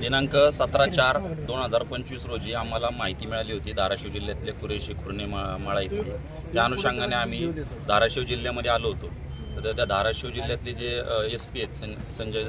दिनांक सतरा चार दोन हजार पंचवीस रोजी आम्हाला माहिती मिळाली होती धाराशिव जिल्ह्यातले कुरेशी खुर्णे मा- माळा इथे. त्या अनुषंगाने आम्ही धाराशिव जिल्ह्यामध्ये आलो होतो. तर त्या धाराशिव जिल्ह्यातले जे एस पी आहेत सं संजय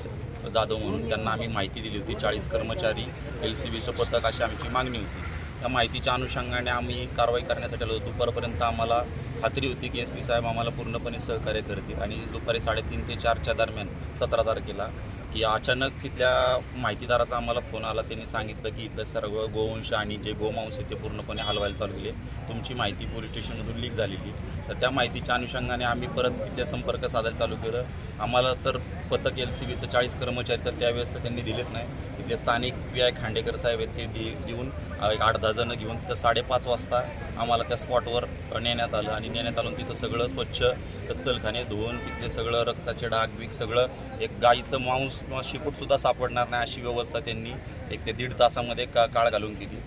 जाधव म्हणून त्यांना आम्ही माहिती दिली होती. चाळीस कर्मचारी एल सी बीचं पथक अशी आमची मागणी होती. त्या माहितीच्या अनुषंगाने आम्ही कारवाई करण्यासाठी आलो होतो. दुपारपर्यंत आम्हाला खात्री होती की एस पी साहेब आम्हाला पूर्णपणे सहकार्य करतील. आणि दुपारी साडेतीन ते चारच्या दरम्यान सतरा तारखेला की अचानक तिथल्या माहितीदाराचा आम्हाला फोन आला. त्यांनी सांगितलं की इथलं सर्व गोवंश आणि जे गोमांस आहे ते पूर्णपणे हलवायला चालू केले. तुमची माहिती पोलीस स्टेशनमधून लीक झालेली तर त्या माहितीच्या अनुषंगाने आम्ही परत तिथे संपर्क साधायला चालू केलं. आम्हाला तर पथक एल सी बीचं चाळीस कर्मचारी तर त्यावेळेस तर त्यांनी दिलेत नाही. ते स्थानिक वी आय खांडेकर साहेब आहेत ते दे देऊन एक आठ दहा जणं घेऊन तिथं साडेपाच वाजता आम्हाला त्या स्पॉटवर नेण्यात आलं. आणि नेण्यात आलं तिथं सगळं स्वच्छ कत्तलखाने धुवून तिथले सगळं रक्ताचे डाग बीग सगळं एक गाईचं मांस किंवा शेपूटसुद्धा सापडणार नाही अशी व्यवस्था त्यांनी एक ते दीड तासामध्ये का काळ घालून केली.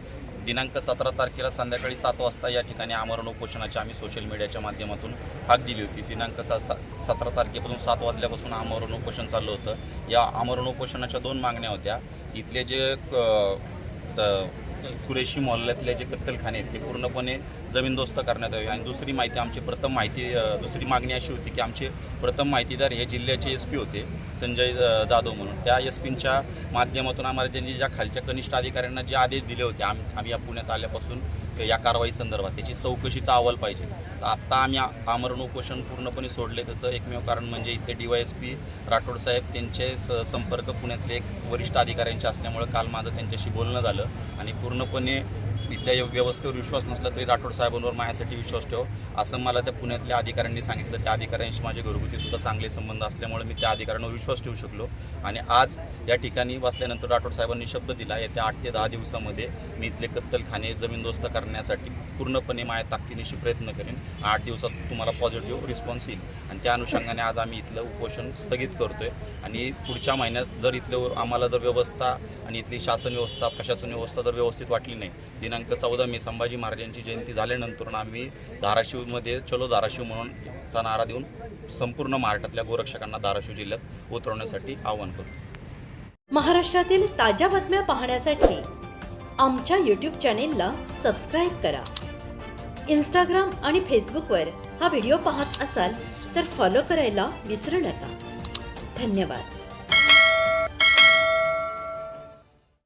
दिनांक सतरा तारखेला संध्याकाळी सात वाजता या ठिकाणी आमरण उपोषणाची आम्ही सोशल मीडियाच्या माध्यमातून हाक दिली होती. दिनांक स सतरा तारखेपासून सात वाजल्यापासून आमरण उपोषण चाललं होतं. या आमरण उपोषणाच्या दोन मागण्या होत्या. इथले जे क- त- कुरेशी मोहल्ल्यातले जे कत्तलखाने आहेत ते पूर्णपणे जमीनदोस्त करण्यात यावे आणि दुसरी माहिती आमची प्रथम माहिती दुसरी मागणी अशी होती की आमचे प्रथम माहितीदार हे जिल्ह्याचे एस पी होते संजय जाधव म्हणून. त्या एस पींच्या माध्यमातून आम्हाला त्यांनी ज्या खालच्या कनिष्ठ अधिकाऱ्यांना जे आदेश दिले होते आम आम्ही या पुण्यात आल्यापासून या कारवाई संदर्भात त्याची चौकशीचा अहवाल पाहिजे. तर आत्ता आम्ही आमरण उपोषण पूर्णपणे सोडले त्याचं एकमेव कारण म्हणजे इथे D Y S P Rathod साहेब त्यांचे स संपर्क पुण्यातले एक वरिष्ठ अधिकाऱ्यांचे असल्यामुळं काल माझं त्यांच्याशी बोलणं झालं आणि पूर्णपणे इथल्या योग व्यवस्थेवर विश्वास नसला तरी राठोड साहेबांवर माझ्यासाठी विश्वास ठेव. असं मला त्या पुण्यातल्या अधिकाऱ्यांनी सांगितलं. त्या अधिकाऱ्यांशी माझे घरगुती सुद्धा चांगले संबंध असल्यामुळे मी त्या अधिकाऱ्यांवर विश्वास ठेवू शकलो. आणि आज या ठिकाणी वाचल्यानंतर राठोड साहेबांनी शब्द दिला. येत्या आठ ते दहा दिवसामध्ये मी इथले कत्तलखाने जमीनदोस्त करण्यासाठी पूर्णपणे माझ्या ताकदीनिशी प्रयत्न करेन. आठ दिवसात तुम्हाला पॉझिटिव्ह रिस्पॉन्स येईल. आणि त्या अनुषंगाने आज आम्ही इथलं उपोषण स्थगित करतोय. आणि पुढच्या महिन्यात जर इथलं आम्हाला जर व्यवस्था आणि इथली शासन व्यवस्था प्रशासन व्यवस्था जर व्यवस्थित वाटली नाही दिनांक दिनांक चौदा मे संभाजी महाराजांची जयंती झाल्यानंतर आम्ही धाराशिवमध्ये चलो धाराशिव म्हणून चा नारा देऊन संपूर्ण महाराष्ट्रातल्या गोरक्षकांना धाराशिव जिल्ह्यात उतरवण्यासाठी आवाहन करतो. महाराष्ट्रातील ताज्या बातम्या पाहण्यासाठी आमच्या यूट्यूब चॅनेलला सबस्क्राईब करा. इंस्टाग्राम आणि फेसबुकवर हा व्हिडिओ पाहत असाल तर फॉलो करायला विसरू नका. धन्यवाद.